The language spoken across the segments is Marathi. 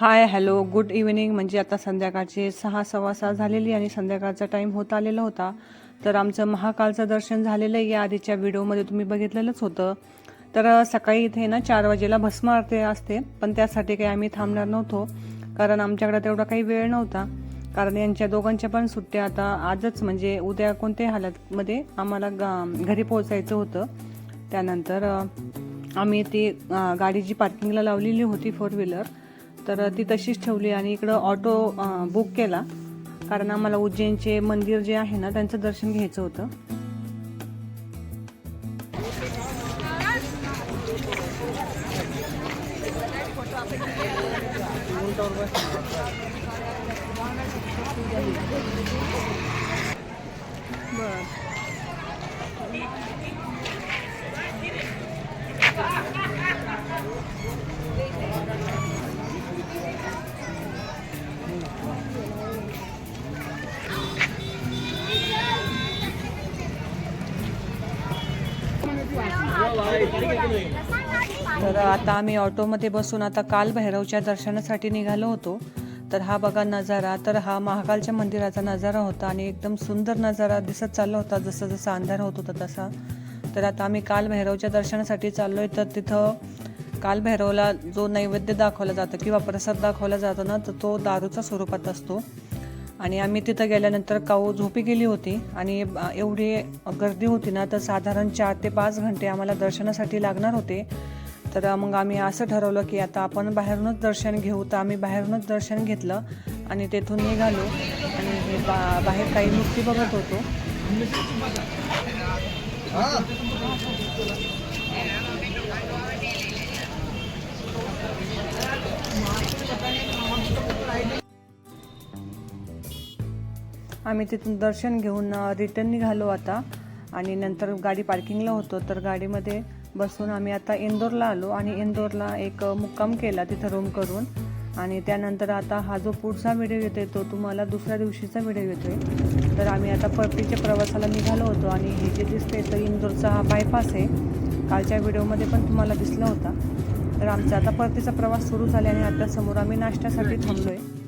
Hi hello good evening. म्हणजे आता संध्याकाळचे सहा सव्वा सहा झालेली आणि संध्याकाळचा टाईम होत आलेला होता. तर आमचं महाकालचं दर्शन झालेलं आहे. या आधीच्या व्हिडिओमध्ये तुम्ही बघितलेलंच होतं. तर सकाळी इथे ना चार वाजेला भस्म आरती असते. पण त्यासाठी काही आम्ही थांबणार नव्हतो. कारण आमच्याकडे तेवढा काही वेळ नव्हता. कारण यांच्या दोघांच्या पण सुट्ट्या आता आजच म्हणजे उद्या कोणत्याही हालतमध्ये आम्हाला गा- घरी पोहोचायचं होतं. त्यानंतर आम्ही ती गाडी जी पार्किंगला लावलेली होती फोर व्हीलर तर ती तशीच ठेवली आणि इकडं ऑटो बुक केला. कारण आम्हाला उज्जैनचे मंदिर जे आहे ना त्यांचं दर्शन घ्यायचं होतं. बर. तर आता आम्ही ऑटोमध्ये बसून आता काल भैरवच्या दर्शनासाठी निघालो होतो. तर हा बघा नजारा तर हा महाकालच्या मंदिराचा नजारा होता आणि एकदम सुंदर नजारा दिसत चालला होता जसं जसं अंधार होत होता तसा. तर आता आम्ही काल भैरवच्या दर्शनासाठी चाललोय तर तिथं काल भैरवला जो नैवेद्य दाखवला जातो किंवा प्रसाद दाखवला जातो ना तर तो दारूच्या स्वरूपात असतो. आणि आम्ही तिथं गेल्यानंतर काऊ झोपी गेली होती आणि एवढी गर्दी होती ना तर साधारण चार ते पाच घंटे आम्हाला दर्शनासाठी लागणार होते. तर मग आम्ही असं ठरवलं की आता आपण बाहेरूनच दर्शन घेऊ. तर आम्ही बाहेरूनच दर्शन घेतलं आणि तेथून निघालो आणि हे बा बाहेर काही मूर्ती बघत होतो. आम्ही तिथून दर्शन घेऊन रिटर्न निघालो आता. आणि नंतर गाडी पार्किंगला होतो. तर गाडीमध्ये बसून आम्ही आता इंदोरला आलो आणि इंदोरला एक मुक्काम केला तिथं रूम करून. आणि त्यानंतर आता हा जो पुढचा व्हिडिओ येतोय तो तुम्हाला दुसऱ्या दिवशीचा व्हिडिओ येतोय. तर आम्ही आता परतीच्या प्रवासाला निघालो होतो आणि हे जे दिसते तर इंदोरचा हा बायपास आहे. कालच्या व्हिडिओमध्ये पण तुम्हाला दिसला होता. तर आमचा आता परतीचा प्रवास सुरू झाल्याने आता समोर आम्ही नाश्त्यासाठी थांबलो आहे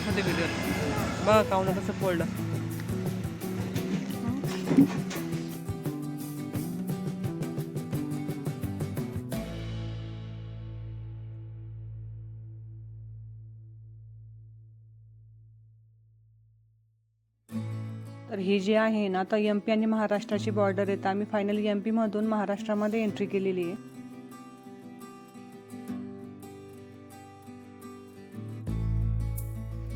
दाखवते व्हिडिओ बघ कावनं कसं पोळलं तर ही जी आहे ना तर एम पी आणि महाराष्ट्राची बॉर्डर आहे तर आम्ही फायनली एम पीमधून महाराष्ट्रामध्ये एंट्री केलेली आहे.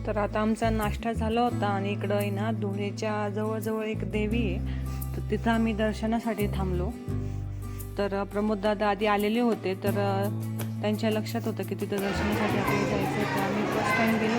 तर आता आमचा नाश्ता झाला होता आणि इकडं आहे ना धुळेच्या जवळजवळ एक देवी आहे. तर तिथं आम्ही दर्शनासाठी थांबलो. तर प्रमोद दादा आधी आलेले होते तर त्यांच्या लक्षात होतं की तिथं दर्शनासाठी आपल्याला जायचं तर आम्ही फर्स्ट टाइम गेलो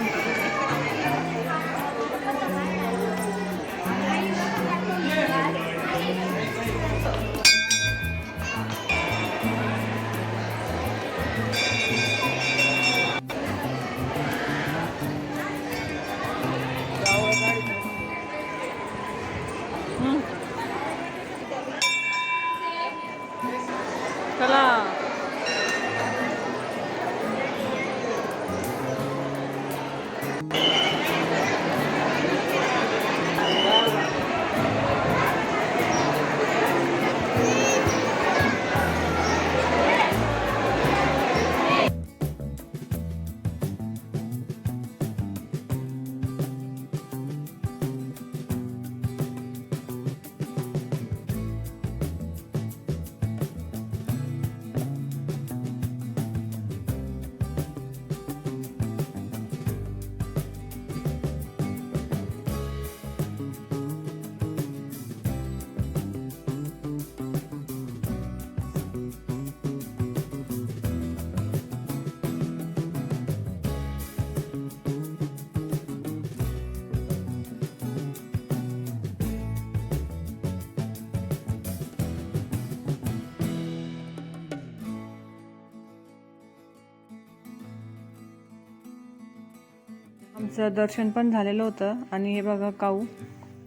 आमचं दर्शन पण झालेलं होतं. आणि हे बघा काऊ.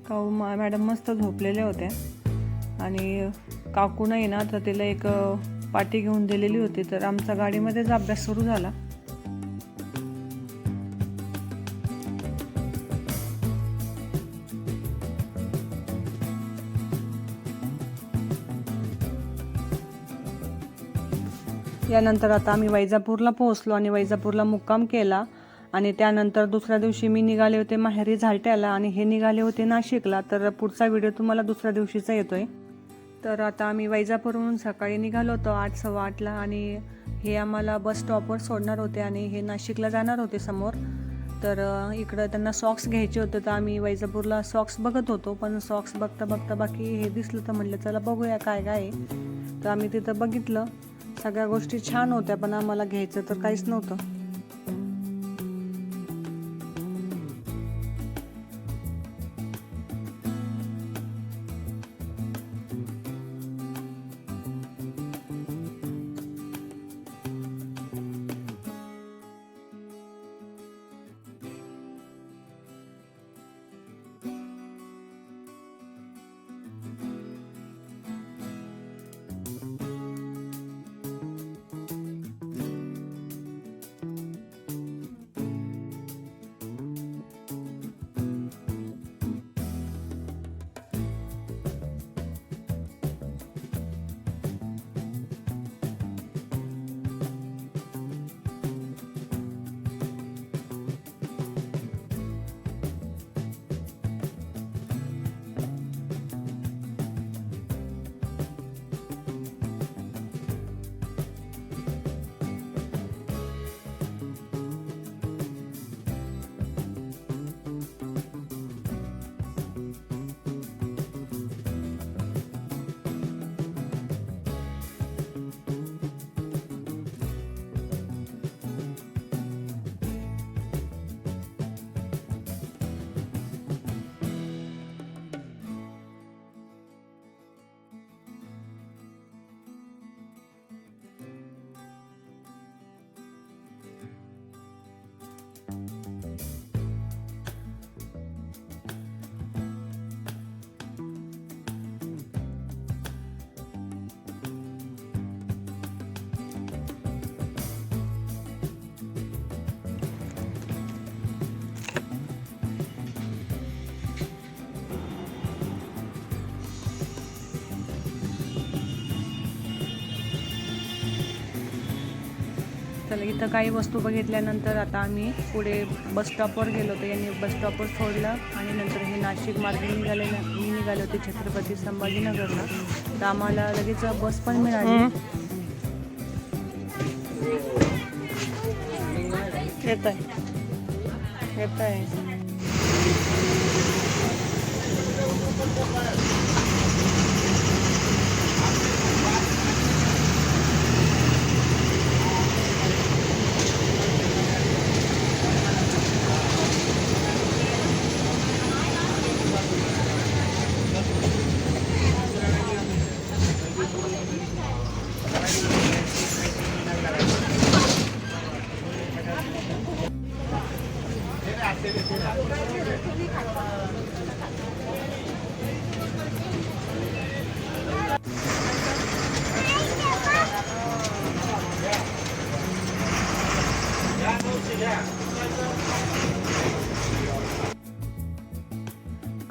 काऊ मॅडम मस्त झोपलेल्या होत्या आणि काकू नाही ना तर तिला एक पाटी घेऊन दिलेली होती. तर आमचा गाडीमध्येच अभ्यास सुरू झाला. यानंतर आता आम्ही वैजापूरला पोहोचलो आणि वैजापूरला मुक्काम केला. आणि त्यानंतर दुसऱ्या दिवशी मी निघाले होते माहेरी झालट्याला आणि हे निघाले होते नाशिकला. तर पुढचा व्हिडिओ तुम्हाला दुसऱ्या दिवशीचा येतोय. तर आता आम्ही वैजापूरहून सकाळी निघालो होतो आठ सव्वा आठला आणि हे आम्हाला बस स्टॉपवर सोडणार होते आणि हे नाशिकला जाणार होते समोर. तर इकडं त्यांना सॉक्स घ्यायचे होते तर आम्ही वैजापूरला सॉक्स बघत होतो. पण सॉक्स बघता बघता बाकी हे दिसलं तर म्हटलं चला बघूया काय काय आहे. तर आम्ही तिथं बघितलं. सगळ्या गोष्टी छान होत्या पण आम्हाला घ्यायचं तर काहीच नव्हतं. तर इथं काही वस्तू बघितल्यानंतर आता आम्ही पुढे बस स्टॉपवर गेलो होतो. यांनी बस स्टॉपवर सोडलं आणि नंतर हे नाशिक मार्गे निघाले. मी निघाले होते छत्रपती संभाजीनगरला. तर आम्हाला लगेच बस पण मिळाली. येत आहे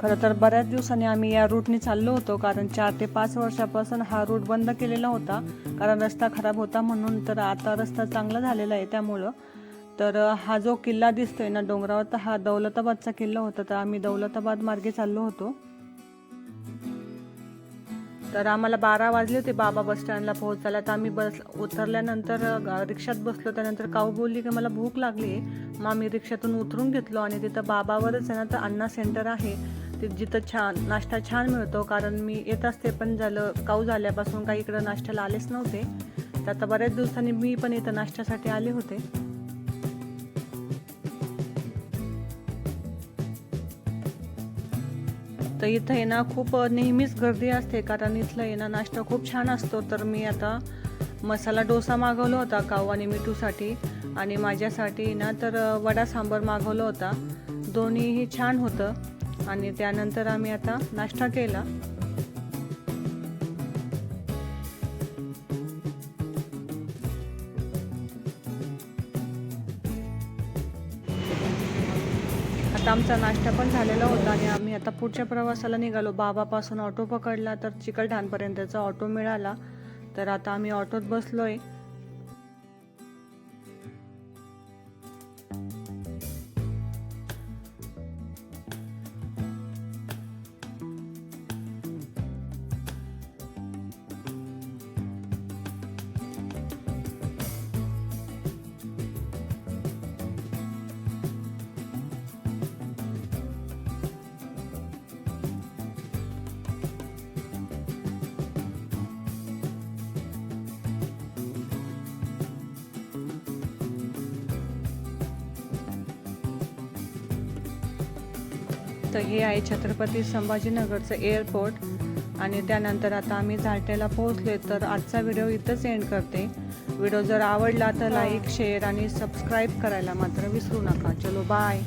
खरं तर बऱ्याच दिवसांनी आम्ही या रूटने चाललो होतो कारण चार ते पाच वर्षापासून हा रूट बंद केलेला होता. कारण रस्ता खराब होता म्हणून तर आता रस्ता चांगला झालेला आहे त्यामुळं. तर हा जो किल्ला दिसतोय ना डोंगरावर तर हा दौलताबादचा किल्ला होता. तर आम्ही दौलताबाद मार्गे चाललो होतो. तर आम्हाला बारा वाजले होते बाबा बस स्टँडला पोहोचायला. तर आम्ही बस उतरल्यानंतर रिक्षात बसलो. त्यानंतर काऊ बोलली की मला भूक लागली आहे मग आम्ही रिक्षातून उतरून घेतलो आणि तिथं बाबावरच आहे ना तर अण्णा सेंटर आहे. ते जिथं छान नाश्ता छान मिळतो कारण मी येत असते पण झालं काऊ झाल्यापासून काही इकडं नाश्त्याला आलेच नव्हते. तर आता बऱ्याच दिवसांनी मी पण इथं नाश्त्यासाठी आले होते. तर इथं आहे ना खूप नेहमीच गर्दी असते कारण इथलं आहे ना नाश्ता खूप छान असतो. तर मी आता मसाला डोसा मागवला होता काऊ आणि मिठूसाठी. आणि माझ्यासाठी ना तर वडा सांबर मागवलं होता. दोन्हीही छान होतं. आणि त्यानंतर आम्ही आता नाश्ता केला. आता आमचा नाश्ता पण झालेला होता आणि आम्ही आता पुढच्या प्रवासाला निघालो. बाबापासून ऑटो पकडला तर चिकलठाणपर्यंतचा ऑटो मिळाला. तर आता आम्ही ऑटोत बसलोय. तर हे आहे छत्रपती संभाजीनगरचं एअरपोर्ट आणि त्यानंतर आता आम्ही झालटेला पोहोचलोय तर आजचा व्हिडिओ इथंच एंड करते. व्हिडिओ जर आवडला तर लाईक शेअर आणि सबस्क्राईब करायला मात्र विसरू नका. चलो बाय